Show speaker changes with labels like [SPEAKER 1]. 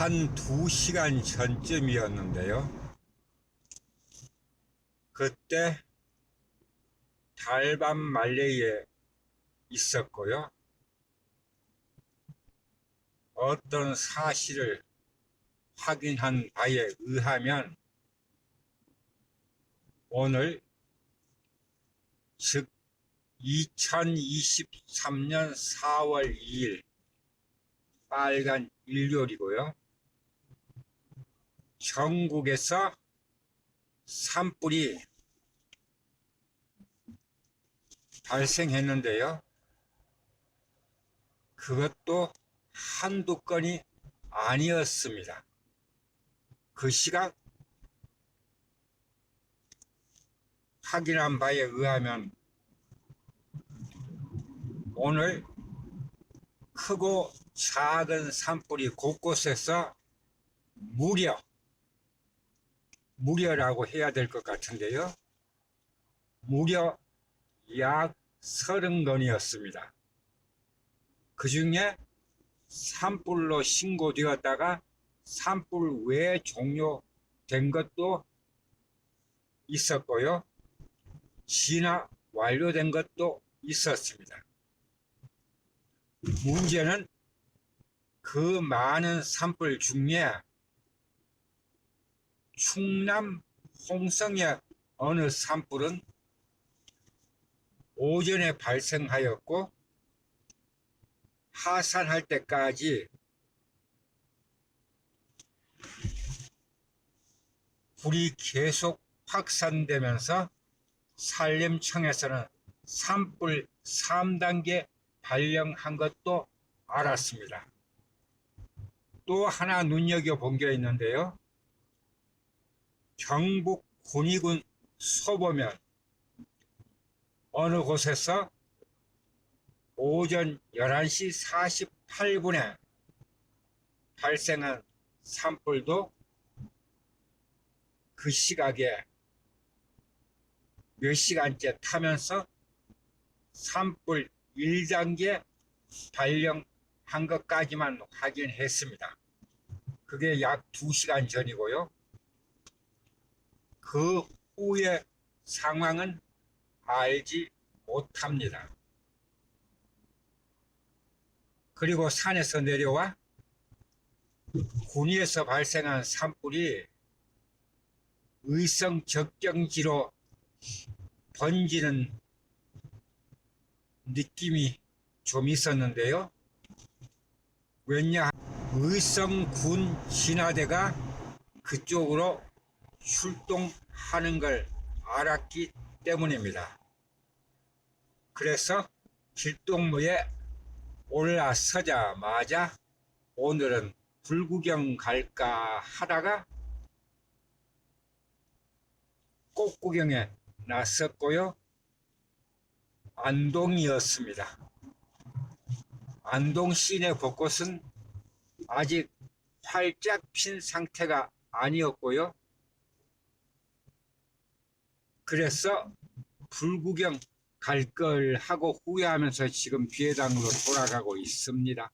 [SPEAKER 1] 한 두 시간 전쯤이었는데요. 그때 달밤 말레이에 있었고요. 어떤 사실을 확인한 바에 의하면 오늘 즉 2023년 4월 2일 빨간 일요일이고요. 전국에서 산불이 발생했는데요. 그것도 한두 건이 아니었습니다. 그 시각 확인한 바에 의하면 오늘 크고 작은 산불이 곳곳에서 무려 무려라고 해야 될 것 같은데요. 무려 약 30건이었습니다. 그 중에 산불로 신고되었다가 산불 외 종료된 것도 있었고요. 진화 완료된 것도 있었습니다. 문제는 그 많은 산불 중에 충남 홍성의 어느 산불은 오전에 발생하였고 하산할 때까지 불이 계속 확산되면서 산림청에서는 산불 3단계 발령한 것도 알았습니다. 또 하나 눈여겨본 게 있는데요. 경북 군위군 소보면 어느 곳에서 오전 11시 48분에 발생한 산불도 그 시각에 몇 시간째 타면서 산불 1단계 발령한 것까지만 확인했습니다. 그게 약 2시간 전이고요. 그 후의 상황은 알지 못합니다. 그리고 산에서 내려와 군위에서 발생한 산불이 의성 적경지로 번지는 느낌이 좀 있었는데요. 왜냐, 의성군 진화대가 그쪽으로 출동하는 걸 알았기 때문입니다. 그래서 길동무에 올라서자마자 오늘은 불구경 갈까 하다가 꽃구경에 나섰고요. 안동이었습니다. 안동 시내 곳곳은 아직 활짝 핀 상태가 아니었고요. 그래서 불구경 갈 걸 하고 후회하면서 지금 비해당으로 돌아가고 있습니다.